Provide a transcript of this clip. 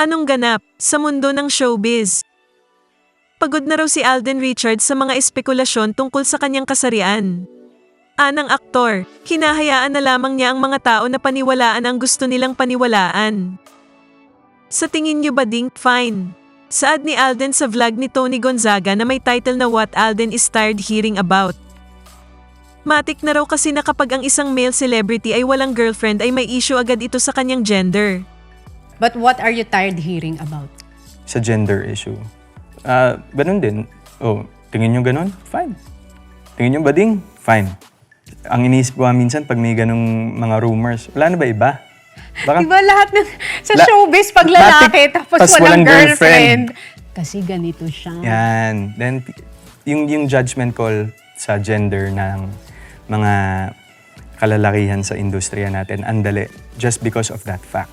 Anong ganap sa mundo ng showbiz? Pagod na raw si Alden Richards sa mga espekulasyon tungkol sa kanyang kasarian. Anang aktor, hinahayaan na lamang niya ang mga tao na paniwalaan ang gusto nilang paniwalaan. Sa tingin niyo ba ding fine? Saad ni Alden sa vlog ni Tony Gonzaga na may title na What Alden is Tired Hearing About. Matik na raw kasi na kapag ang isang male celebrity ay walang girlfriend ay may issue agad ito sa kanyang gender. But what are you tired hearing about? Sa gender issue. Ah, ganun din. Oh, tingin nyo ganun? Fine. Tingin nyo bading? Fine. Ang iniisip ko nga minsan pag may ganung mga rumors, wala na ba iba? Baka, Diba lahat ng, sa La- showbiz, pag lalaki, Matik, tapos tas walang, walang girlfriend. Kasi ganito siya. Yan. Then, yung, yung judgment call sa gender ng mga kalalakihan sa industriya natin, andali, just because of that fact.